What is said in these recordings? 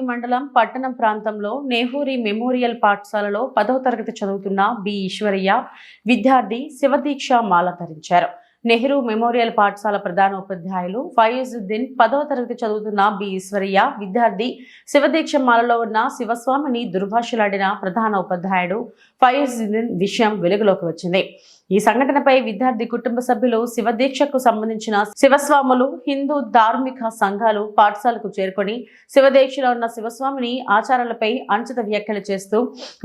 మండలం పట్టణం ప్రాంతంలో నెహూరి మెమోరియల్ పాఠశాలలో పదవ తరగతి చదువుతున్న బి ఈశ్వరయ్య. విద్యార్థి శివదీక్ష మాల ధరించారు. నెహ్రూ మెమోరియల్ పాఠశాల ప్రధాన ఉపాధ్యాయులు ఫయజుద్దీన్ పదవ తరగతి చదువుతున్న బి ఈశ్వరయ్య విద్యార్థి శివదీక్షమాలలో ఉన్న శివస్వామిని దుర్భాషలాడిన ప్రధాన ఉపాధ్యాయుడు ఫయజుద్దీన్ విషయం వెలుగులోకి వచ్చింది. ఈ సంఘటనపై విద్యార్థి కుటుంబ సభ్యులు శివదీక్షకు సంబంధించిన శివస్వాములు హిందూ ధార్మిక సంఘాలు పాఠశాలకు చేరుకొని శివదీక్షలో ఉన్న శివస్వామిని ఆచారాలపై అంచిత వ్యాఖ్యలు చేస్తూ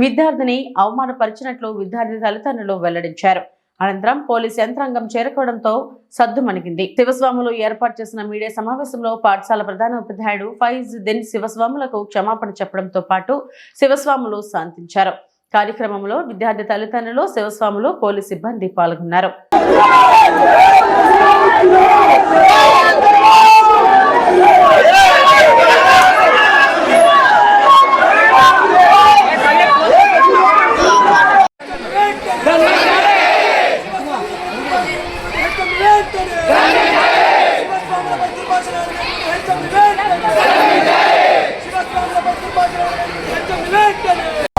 విద్యార్థిని అవమానపరిచినట్లు విద్యార్థి తల్లిదండ్రులు వెల్లడించారు. అనంతరం పోలీస్ యంత్రాంగం చేరుకోవడంతో సద్దుమణిగింది శివస్వాములు ఏర్పాటు చేసిన మీడియా సమావేశంలో పాఠశాల ప్రధాన ఉపాధ్యాయుడు ఫైజుద్దీన్ శివస్వాములకు క్షమాపణ చెప్పడంతో పాటు శివస్వాములు శాంతించారు. కార్యక్రమంలో విద్యార్థి తల్లిదండ్రులు శివస్వాములు పోలీస్ సిబ్బంది పాల్గొన్నారు.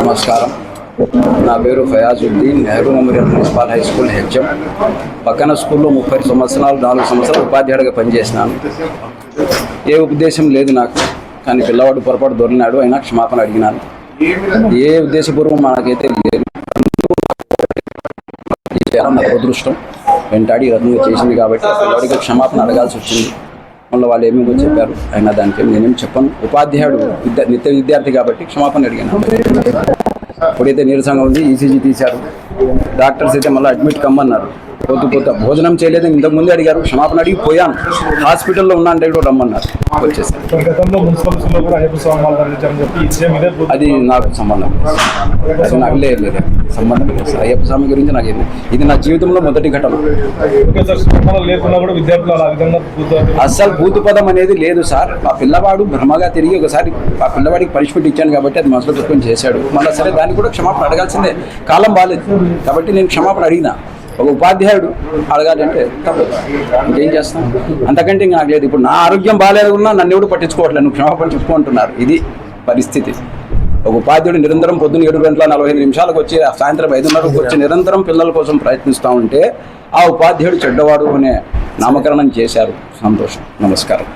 నమస్కారం. నా పేరు Fayazuddin Nehru memorial municipal high school HM. పక్కన స్కూల్లో ముప్పై సంవత్సరాలు నాలుగు సంవత్సరాలు ఉపాధ్యాయుడిగా పనిచేసినాను. ఏ ఉపదేశం లేదు నాకు కానీ పిల్లవాడు పొరపాటు దొరికినాడు అయినా క్షమాపణ అడిగినాను. ఏ ఉద్దేశపూర్వం నాకైతే లేదు అదృష్టం. వెంటాడి ఈ రకంగా చేసింది కాబట్టి ఆ పిల్లవాడికి క్షమాపణ అడగాల్సి వచ్చింది? మళ్ళీ వాళ్ళు ఏమేమో చెప్పారు? అయినా దానికి నేనేం చెప్పను. ఉపాధ్యాయుడు విద్య నిత్య విద్యార్థి కాబట్టి క్షమాపణ అడిగాను. ఇప్పుడైతే నీరసంగా ఉంది ఈసీజీ తీశారు. డాక్టర్స్ అయితే మళ్ళీ అడ్మిట్ కమ్మన్నారు. పొద్దు పొద్దు భోజనం చేయలేదు ఇంతకు ముందే అడిగారు. క్షమాపణ అడిగి పోయాను. హాస్పిటల్లో ఉన్నా అంటే కూడా రమ్మన్నారు. అది నాకు సంబంధం. అది నాకు లేదు లేదు. సంబంధం లేదు. అయ్యప్ప స్వామి గురించి నాకు ఇది ఇది నా జీవితంలో మొదటి ఘటన. అస్సలు భూతు పదం అనేది లేదు సార్. ఆ పిల్లవాడు భ్రమగా తిరిగి ఒకసారి ఆ పిల్లవాడికి పనిష్మెంట్ ఇచ్చాను కాబట్టి అది మనసులో పెట్టుకొని చేశాడు. మళ్ళీ సరే దానికి కూడా క్షమాపణ అడగాల్సిందే. కాలం బాగాలేదు కాబట్టి నేను క్షమాపణ అడిగినా. ఒక ఉపాధ్యాయుడు అడగాలంటే తప్పదు ఇంకేం చేస్తాం? అంతకంటే ఇంకా నాకు లేదు ఇప్పుడు నా ఆరోగ్యం బాగాలేకున్నా నన్ను ఎవడు పట్టించుకోవట్లేదు. నువ్వు క్షమాపణ చెప్పుకుంటున్నారు. ఇది పరిస్థితి. ఒక ఉపాధ్యాయుడు నిరంతరం పొద్దున్న ఏడు గంటల నలభై ఐదు నిమిషాలకు వచ్చి ఆ సాయంత్రం ఐదున్నరకు వచ్చి నిరంతరం పిల్లల కోసం ప్రయత్నిస్తూ ఉంటే ఆ ఉపాధ్యాయుడు చెడ్డవాడు అనే నామకరణం చేశారు. సంతోషం. నమస్కారం.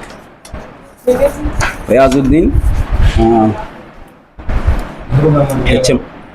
రియాజుద్దీన్ హెచ్ఎం.